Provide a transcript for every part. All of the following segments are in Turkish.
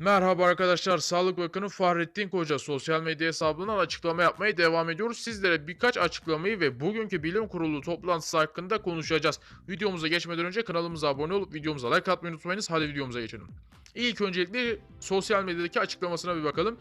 Merhaba arkadaşlar. Sağlık Bakanı Fahrettin Koca sosyal medya hesabından açıklama yapmaya devam ediyoruz. Sizlere birkaç açıklamayı ve bugünkü bilim kurulu toplantısı hakkında konuşacağız. Videomuza geçmeden önce kanalımıza abone olup videomuza like atmayı unutmayınız. Hadi videomuza geçelim. İlk öncelikle sosyal medyadaki açıklamasına bir bakalım.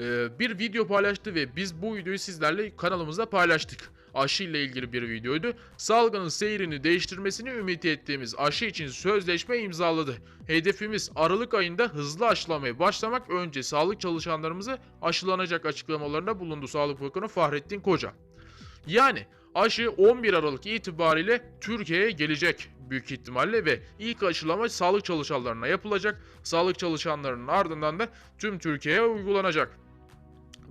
Ee, bir video paylaştı ve biz bu videoyu sizlerle kanalımızda paylaştık. Aşı ile ilgili bir videoydu. Salgının seyrini değiştirmesini ümit ettiğimiz aşı için sözleşme imzaladı. Hedefimiz Aralık ayında hızlı aşılamaya başlamak önce sağlık çalışanlarımızı aşılanacak açıklamalarında bulundu Sağlık Bakanı Fahrettin Koca. Yani aşı 11 Aralık itibariyle Türkiye'ye gelecek büyük ihtimalle ve ilk aşılama sağlık çalışanlarına yapılacak. Sağlık çalışanlarının ardından da tüm Türkiye'ye uygulanacak.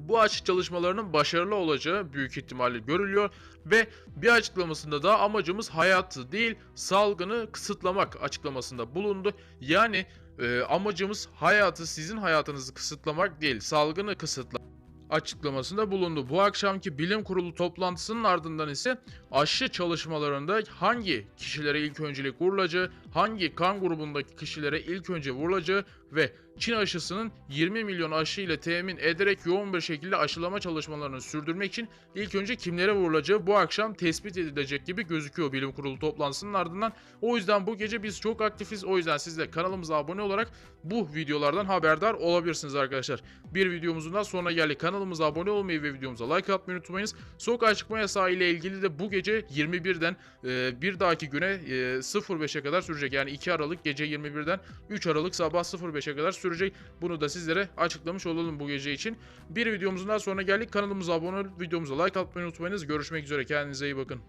Bu aşı çalışmalarının başarılı olacağı büyük ihtimalle görülüyor ve bir açıklamasında da amacımız hayatı değil salgını kısıtlamak açıklamasında bulundu. Yani e, amacımız hayatı sizin hayatınızı kısıtlamak değil salgını kısıtlamak açıklamasında bulundu. Bu akşamki bilim kurulu toplantısının ardından ise aşı çalışmalarında hangi kişilere ilk öncelik vurulacağı, hangi kan grubundaki kişilere ilk önce vurulacağı ve Çin aşısının 20 milyon aşı ile temin ederek yoğun bir şekilde aşılama çalışmalarını sürdürmek için ilk önce kimlere vurulacağı bu akşam tespit edilecek gibi gözüküyor bilim kurulu toplantısının ardından. O yüzden bu gece biz çok aktifiz. O yüzden siz de kanalımıza abone olarak bu videolardan haberdar olabilirsiniz arkadaşlar. Bir videomuzun daha sonuna geldik. Kanalımıza abone olmayı ve videomuza like atmayı unutmayınız. Sokağa çıkma yasağı ile ilgili de bu gece 21'den e, bir dahaki güne e, 05'e kadar sürecek. Yani 2 Aralık gece 21'den 3 Aralık sabah 05'e kadar sürecek. Bunu da sizlere açıklamış olalım bu gece için. Bir videomuzun daha sonuna geldik. Kanalımıza abone olup videomuza like atmayı unutmayınız. Görüşmek üzere. Kendinize iyi bakın.